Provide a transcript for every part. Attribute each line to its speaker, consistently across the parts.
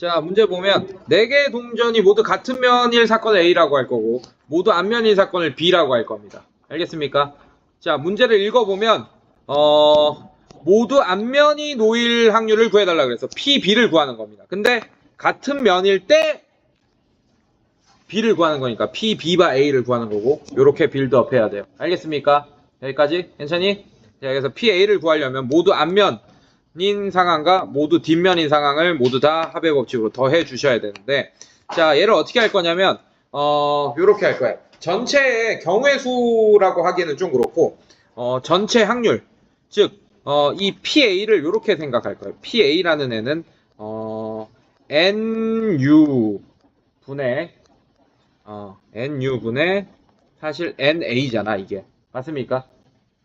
Speaker 1: 자, 문제 보면 4개의 동전이 모두 같은 면일 사건을 A라고 할 거고 모두 앞면일 사건을 B라고 할 겁니다. 알겠습니까? 자, 문제를 읽어보면 어, 모두 앞면이 놓일 확률을 구해달라 그래서 P, B를 구하는 겁니다. 근데 같은 면일 때 B를 구하는 거니까 P, B바 A를 구하는 거고 이렇게 빌드업 해야 돼요. 알겠습니까? 여기까지 괜찮니? 자, 그래서 P, A를 구하려면 모두 앞면 인 상황과 모두 뒷면인 상황을 모두 다 합의 법칙으로 더해 주셔야 되는데 자, 얘를 어떻게 할 거냐면 어, 요렇게 할 거예요. 전체의 경우의 수라고 하기에는 좀 그렇고 어, 전체 확률 즉 어, 이 PA를 이렇게 생각할 거예요. PA라는 애는 어, NU 분의 어, NU 분의 사실 NA잖아 이게 맞습니까?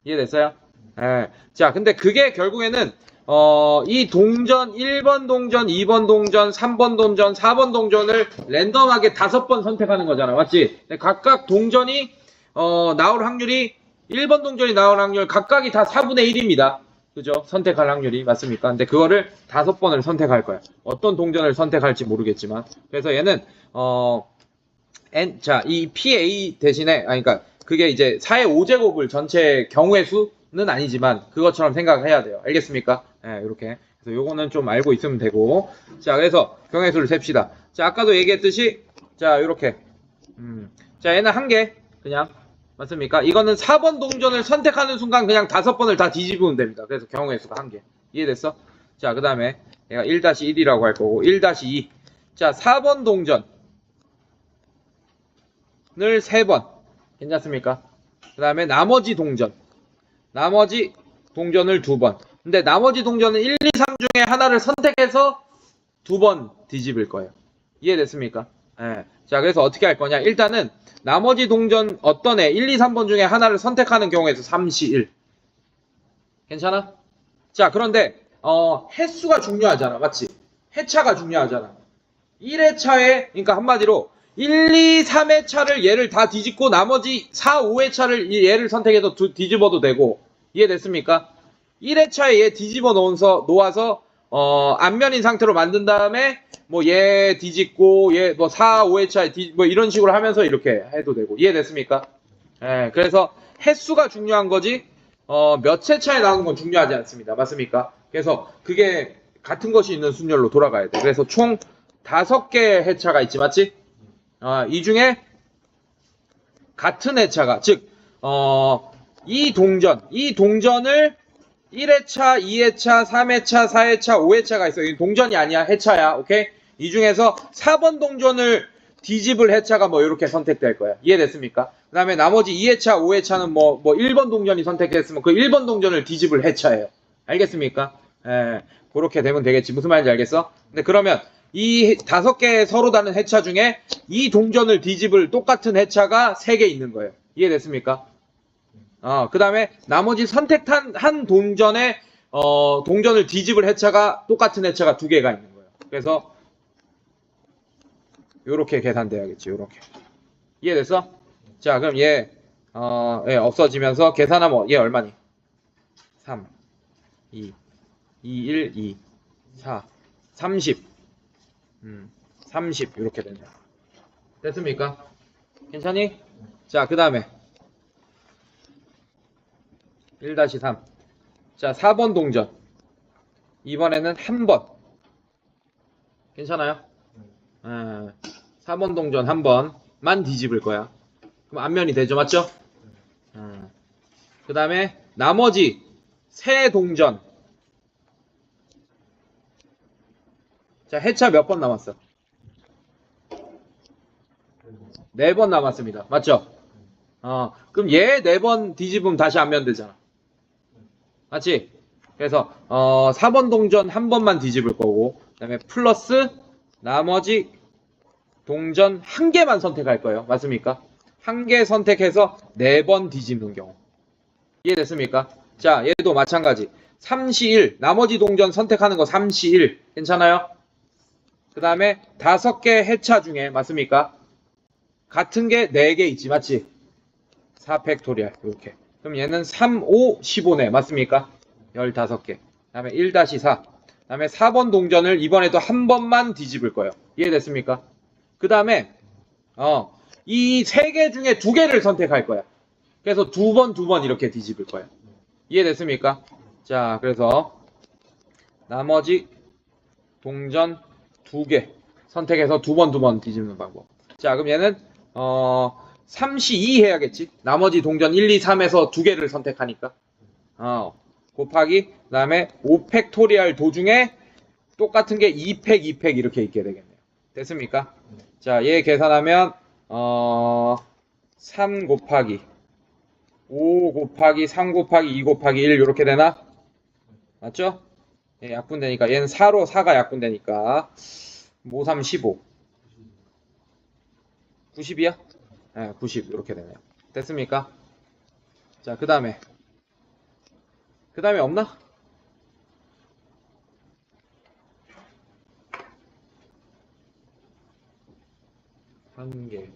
Speaker 1: 이해됐어요? 예. 자, 근데 그게 결국에는 어, 이 동전 1번 동전, 2번 동전, 3번 동전, 4번 동전을 랜덤하게 다섯 번 선택하는 거잖아. 맞지? 각각 동전이 어, 나올 확률이 1번 동전이 나올 확률 각각이 다 4분의 1입니다. 그죠? 선택할 확률이 맞습니까? 근데 그거를 다섯 번을 선택할 거야. 어떤 동전을 선택할지 모르겠지만. 그래서 얘는 어 n 자, 이 PA 대신에 아니 그러니까 그게 이제 4의 5제곱을 전체 경우의 수 는 아니지만 그것처럼 생각해야 돼요. 알겠습니까? 예, 이렇게. 그래서 요거는 좀 알고 있으면 되고. 자, 그래서 경우의 수를 셉시다. 자, 아까도 얘기했듯이 자, 요렇게. 음. 자, 얘는 한 개. 그냥 맞습니까? 이거는 4번 동전을 선택하는 순간 그냥 다섯 번을 다 뒤집으면 됩니다. 그래서 경우의 수가 한 개. 이해됐어? 자, 그 다음에 얘가 1-1이라고 할 거고 1-2. 자, 4번 동전을 3번. 괜찮습니까? 그 다음에 나머지 동전. 나머지 동전을 2번. 근데 나머지 동전은 1, 2, 3 중에 하나를 선택해서 두 번 뒤집을 거예요. 이해됐습니까? 예. 자, 그래서 어떻게 할 거냐? 일단은 나머지 동전 어떤 애 1, 2, 3번 중에 하나를 선택하는 경우에서 3시 1. 괜찮아? 자, 그런데 어, 횟수가 중요하잖아. 맞지? 회차가 중요하잖아. 1회차에 그러니까 한마디로 1, 2, 3회차를 얘를 다 뒤집고 나머지 4, 5회차를 얘를 선택해서 두- 뒤집어도 되고 이해됐습니까? 1회차에 얘 뒤집어 놓아서 놓아서 어, 앞면인 상태로 만든 다음에 뭐 얘 뒤집고 얘 뭐 4, 5회차에 뒤, 뭐 이런 식으로 하면서 이렇게 해도 되고 이해됐습니까? 예, 그래서 횟수가 중요한 거지 어, 몇 회차에 나오는 건 중요하지 않습니다. 맞습니까? 그래서 그게 같은 것이 있는 순열로 돌아가야 돼. 그래서 총 다섯 개의 회차가 있지, 맞지? 아, 이 중에 같은 회차가, 즉, 어, 이 동전, 이 동전을 1회차, 2회차, 3회차, 4회차, 5회차가 있어요. 이 동전이 아니야. 회차야. 오케이? 이 중에서 4번 동전을 뒤집을 회차가 뭐 이렇게 선택될 거야. 이해됐습니까? 그 다음에 나머지 2회차, 5회차는 뭐, 뭐 1번 동전이 선택했으면 그 1번 동전을 뒤집을 회차예요. 알겠습니까? 예, 그렇게 되면 되겠지. 무슨 말인지 알겠어? 근데 그러면 이 다섯 개의 서로 다른 회차 중에 이 동전을 뒤집을 똑같은 회차가 세 개 있는 거예요. 이해됐습니까? 어, 그 다음에 나머지 선택한 한 동전에 어, 동전을 뒤집을 회차가 똑같은 회차가 두 개가 있는 거예요. 그래서 요렇게 계산돼야겠지. 요렇게. 이해됐어? 자, 그럼 얘 어, 예, 없어지면서 계산하면 얘 얼마니? 3 2 2 1 2 4 30 음, 30 이렇게 된다. 됐습니까? 괜찮니? 자, 그 다음에 1-3. 자, 4번 동전. 이번에는 한 번. 괜찮아요? 예, 4번 동전 한 번만 뒤집을 거야. 그럼 앞면이 되죠, 맞죠? 그 다음에 나머지 세 동전. 자, 해차 몇 번 남았어? 네 번 남았습니다. 맞죠? 어, 그럼 얘 네 번 뒤집으면 다시 앞면 되잖아. 맞지? 그래서 어, 4번 동전 한 번만 뒤집을 거고 그다음에 플러스 나머지 동전 한 개만 선택할 거예요. 맞습니까? 한 개 선택해서 네 번 뒤집는 경우. 이해됐습니까? 자, 얘도 마찬가지. 3시 1. 나머지 동전 선택하는 거 3시 1. 괜찮아요? 그 다음에 다섯 개 해차 중에 맞습니까? 같은 게 네 개 있지, 맞지? 4팩토리얼 이렇게. 그럼 얘는 3, 5, 15네. 맞습니까? 15개. 그 다음에 1-4. 다음에 4번 동전을 이번에도 한 번만 뒤집을 거예요. 이해됐습니까? 그 다음에 어, 이 세 개 중에 두 개를 선택할 거야. 그래서 두 번, 두 번 이렇게 뒤집을 거예요. 이해됐습니까? 자, 그래서 나머지 동전 두 개 선택해서 두 번, 두 번 뒤집는 방법. 자, 그럼 얘는 어, 3시2 해야겠지? 나머지 동전 1, 2, 3에서 두 개를 선택하니까. 어, 곱하기, 그 다음에 5팩토리얼 도중에 똑같은 게 2팩, 2팩 이렇게 있게 되겠네요. 됐습니까? 자, 얘 계산하면, 어, 3 곱하기, 5 곱하기, 3 곱하기, 2 곱하기 1 이렇게 되나? 맞죠? 예, 약분되니까, 얘는 4로 4가 약분되니까, 5, 3, 15. 90이야? 예, 90 이렇게 되네요. 됐습니까? 자, 그 다음에 그 다음에 없나? 한 개.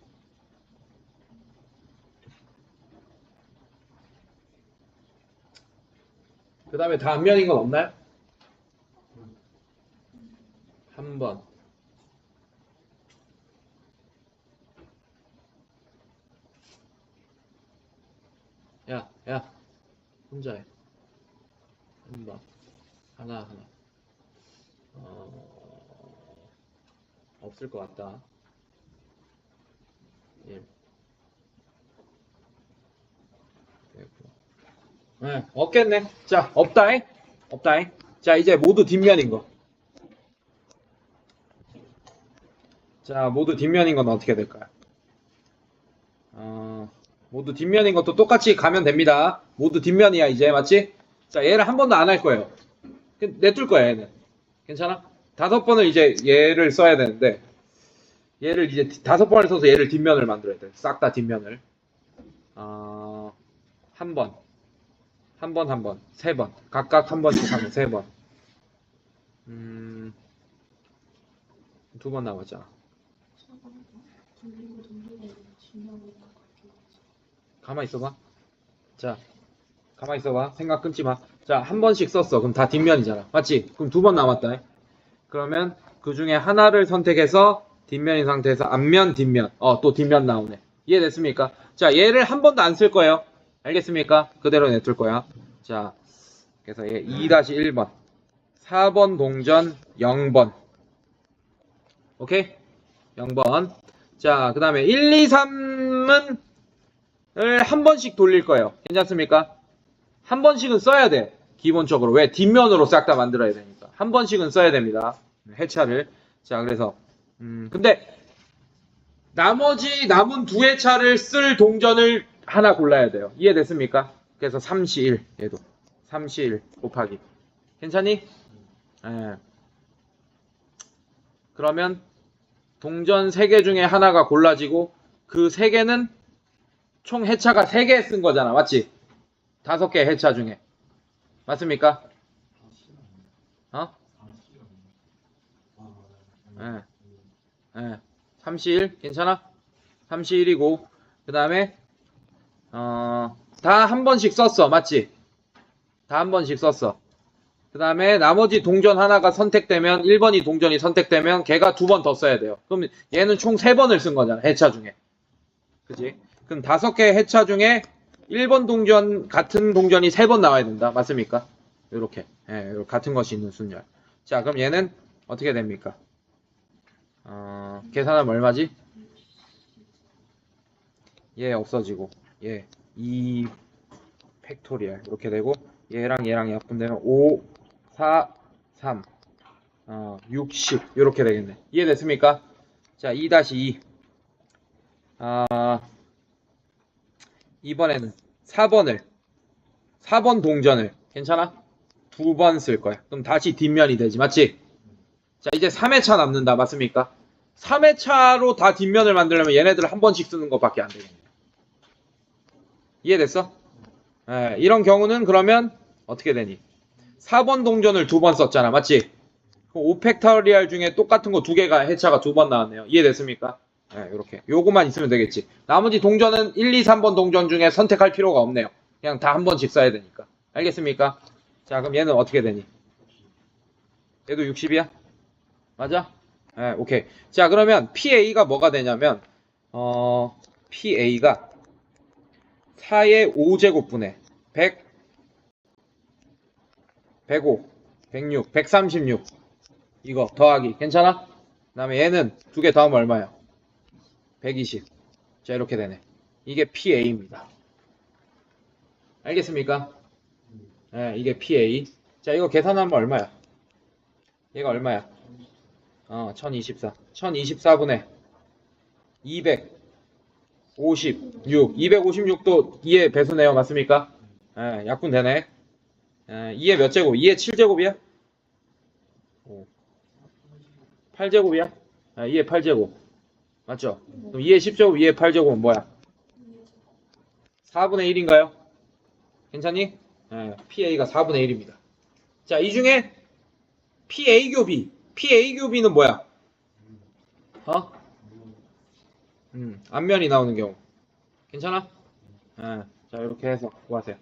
Speaker 1: 그 다음에 단면인 건 없나요? 한 번. 야, 야, 혼자 해. 한 번. 하나, 하나. 어, 없을 것 같다. 1. 네, 없겠네. 자, 없다잉. 없다잉. 자, 이제 모두 뒷면인 거. 자, 모두 뒷면인 건 어떻게 될까요? 어, 모두 뒷면인 것도 똑같이 가면 됩니다. 모두 뒷면이야, 이제. 맞지? 자, 얘를 한 번도 안 할 거예요. 그, 내둘 거야, 얘는. 괜찮아? 다섯 번을 이제 얘를 써야 되는데, 얘를 이제 디- 다섯 번을 써서 얘를 뒷면을 만들어야 돼. 싹 다 뒷면을. 어, 한 번. 한 번, 한 번. 세 번. 각각 한 번씩 하면 세 번. 음, 두 번 남았잖아. 가만 있어봐. 자, 가만 있어봐. 생각 끊지 마. 자, 한 번씩 썼어. 그럼 다 뒷면이잖아. 맞지? 그럼 두 번 남았다. 그러면 그 중에 하나를 선택해서 뒷면인 상태에서 앞면, 뒷면. 어, 또 뒷면 나오네. 이해됐습니까? 자, 얘를 한 번도 안 쓸 거예요. 알겠습니까? 그대로 내둘 거야. 자, 그래서 얘 2-1번. 4번 동전 0번. 오케이? 0번. 자, 그 다음에 1, 2, 3은 한 번씩 돌릴 거예요. 괜찮습니까? 한 번씩은 써야 돼. 기본적으로. 왜? 뒷면으로 싹 다 만들어야 되니까. 한 번씩은 써야 됩니다. 회차를. 자, 그래서, 음, 근데, 나머지 남은 두 회차를 쓸 동전을 하나 골라야 돼요. 이해됐습니까? 그래서 3시1, 얘도. 3시1 곱하기. 괜찮니? 예. 그러면, 동전 3개 중에 하나가 골라지고, 그 3개는 총 해차가 3개 쓴 거잖아. 맞지? 다섯 개 해차 중에. 맞습니까? 어? 예. 예. 31 괜찮아? 31이고 그 다음에 어, 다 한 번씩 썼어. 맞지? 다 한 번씩 썼어. 그 다음에 나머지 동전 하나가 선택되면 1번이 동전이 선택되면 걔가 두 번 더 써야 돼요. 그럼 얘는 총세 번을 쓴 거잖아. 해차 중에. 그지? 그럼 다섯 개 해차 중에 1번 동전 같은 동전이 세번 나와야 된다. 맞습니까? 요렇게. 예, 요 같은 것이 있는 순열. 자, 그럼 얘는 어떻게 됩니까? 어, 계산하면 얼마지? 얘 없어지고 얘 2 팩토리얼 이렇게 되고 얘랑 얘랑 약분되면 5 4 3 어, 60 이렇게 되겠네. 이해됐습니까? 자, 2-2 아, 이번에는 4번을 4번 동전을 괜찮아? 두 번 쓸 거야. 그럼 다시 뒷면이 되지. 맞지? 자, 이제 3회차 남는다. 맞습니까? 3회차로 다 뒷면을 만들려면 얘네들을 한 번씩 쓰는 것밖에 안 되겠네. 이해됐어? 예, 이런 경우는 그러면 어떻게 되니? 4번 동전을 두 번 썼잖아. 맞지? 5팩토리얼 중에 똑같은 거 두 개가 해차가 두 번 나왔네요. 이해됐습니까? 예, 이렇게. 요거만 있으면 되겠지. 나머지 동전은 1, 2, 3번 동전 중에 선택할 필요가 없네요. 그냥 다 한 번씩 써야 되니까. 알겠습니까? 자, 그럼 얘는 어떻게 되니? 얘도 60이야? 맞아? 네, 오케이. 자, 그러면 PA가 뭐가 되냐면, 어, PA가 4의 5제곱분의 100, 105, 106, 136. 이거 더하기. 괜찮아? 그 다음에 얘는 두 개 더하면 얼마야? 120. 자, 이렇게 되네. 이게 PA입니다. 알겠습니까? 네, 이게 PA. 자, 이거 계산하면 얼마야? 얘가 얼마야? 어, 1024. 1024분의 256. 256도 2의 배수네요. 맞습니까? 예, 약분 되네. 예, 2의 몇 제곱? 2의 7제곱이야? 8제곱이야? 예, 2의 8제곱. 맞죠? 그럼 2의 10제곱, 2의 8제곱은 뭐야? 4분의 1인가요? 괜찮니? 예, PA가 4분의 1입니다. 자, 이 중에 PA 교비. PA 교비는 뭐야? 어? 음, 앞면이 나오는 경우. 괜찮아? 예, 자, 이렇게 해서 구하세요.